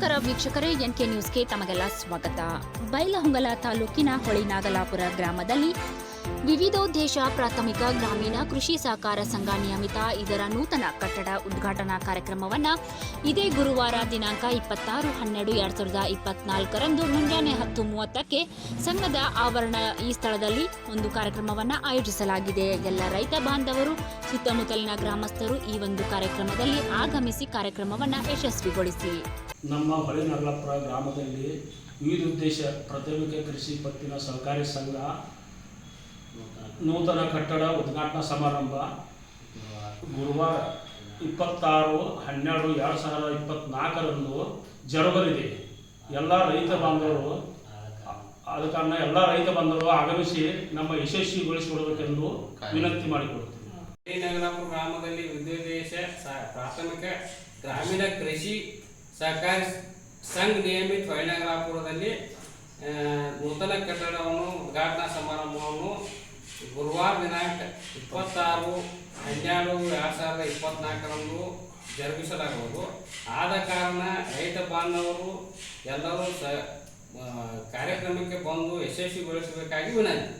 ನಮಸ್ಕಾರ ವೀಕ್ಷಕರೇ N K ನ್ಯೂಸ್ಗೆ ತಮಗೆಲ್ಲ ಸ್ವಾಗತ. ಬೈಲಹೊಂಗಲ ತಾಲೂಕಿನ ಹೊಳಿನಾಗಲಾಪುರ ಗ್ರಾಮದಲ್ಲಿ ವಿವಿಧೋದ್ದೇಶ ಪ್ರಾಥಮಿಕ ಗ್ರಾಮೀಣ ಕೃಷಿ ಸಹಕಾರ ಸಂಘ ನಿಯಮಿತ ಇದರ ನೂತನ ಕಟ್ಟಡ ಉದ್ಘಾಟನಾ ಕಾರ್ಯಕ್ರಮವನ್ನು ಇದೇ ಗುರುವಾರ ದಿನಾಂಕ ಇಪ್ಪತ್ತಾರು ಹನ್ನೆರಡು ಎರಡ್ ಸಾವಿರದ ಇಪ್ಪತ್ನಾಲ್ಕರಂದು ಮುಂಜಾನೆ ಹತ್ತು ಮೂವತ್ತಕ್ಕೆ ಸಂಘದ ಆವರಣ ಈ ಸ್ಥಳದಲ್ಲಿ ಒಂದು ಕಾರ್ಯಕ್ರಮವನ್ನು ಆಯೋಜಿಸಲಾಗಿದೆ. ಎಲ್ಲ ರೈತ ಬಾಂಧವರು, ಸುತ್ತಮುತ್ತಲಿನ ಗ್ರಾಮಸ್ಥರು ಈ ಒಂದು ಕಾರ್ಯಕ್ರಮದಲ್ಲಿ ಆಗಮಿಸಿ ಕಾರ್ಯಕ್ರಮವನ್ನು ಯಶಸ್ವಿಗೊಳಿಸಿ. ನಮ್ಮ ಹೊಳೆನಗಲಾಪುರ ಗ್ರಾಮದಲ್ಲಿ ವಿವಿಧ ಉದ್ದೇಶ ಪ್ರಾಥಮಿಕ ಕೃಷಿ ಪತ್ತಿನ ಸಹಕಾರಿ ಸಂಘ, ನೂತನ ಕಟ್ಟಡ ಉದ್ಘಾಟನಾ ಸಮಾರಂಭ, ಗುರುವಾರ ಇಪ್ಪತ್ತಾರು, ಹನ್ನೆರಡು, ಎರಡು ಸಾವಿರದ ಇಪ್ಪತ್ನಾಲ್ಕರಂದು ಜರುಗಲಿದೆ. ಎಲ್ಲ ರೈತ ಬಾಂಧವರು, ಆದ ಕಾರಣ ಎಲ್ಲ ರೈತ ಬಾಂಧವರು ಆಗಮಿಸಿ ನಮ್ಮ ಯಶಸ್ವಿಗೊಳಿಸಿಕೊಡಬೇಕೆಂದು ವಿನಂತಿ ಮಾಡಿಕೊಡುತ್ತೇವೆ ಗ್ರಾಮದಲ್ಲಿ ಉದ್ದೇಶ ಪ್ರಾಥಮಿಕ ಗ್ರಾಮೀಣ ಕೃಷಿ ಸಹಕಾರಿ ಸಂಘ ನಿಯಮಿತ ಹೊಯ್ನಗರಾಪುರದಲ್ಲಿ ನೂತನ ಕಟ್ಟಡವನ್ನು ಉದ್ಘಾಟನಾ ಸಮಾರಂಭವನ್ನು ಗುರುವಾರ ದಿನಾಂಕ ಇಪ್ಪತ್ತಾರು ಹನ್ನೆರಡು ಎರಡು ಸಾವಿರದ ಇಪ್ಪತ್ನಾಲ್ಕರಂದು ಜರುಗಿಸಲಾಗುವುದು. ಆದ ಕಾರಣ ರೈತ ಬಾಂಧವರು ಎಲ್ಲರೂ ಸ ಕಾರ್ಯಕ್ರಮಕ್ಕೆ ಬಂದು ಯಶಸ್ವಿಗೊಳಿಸಬೇಕಾಗಿ ವಿನಂತಿ.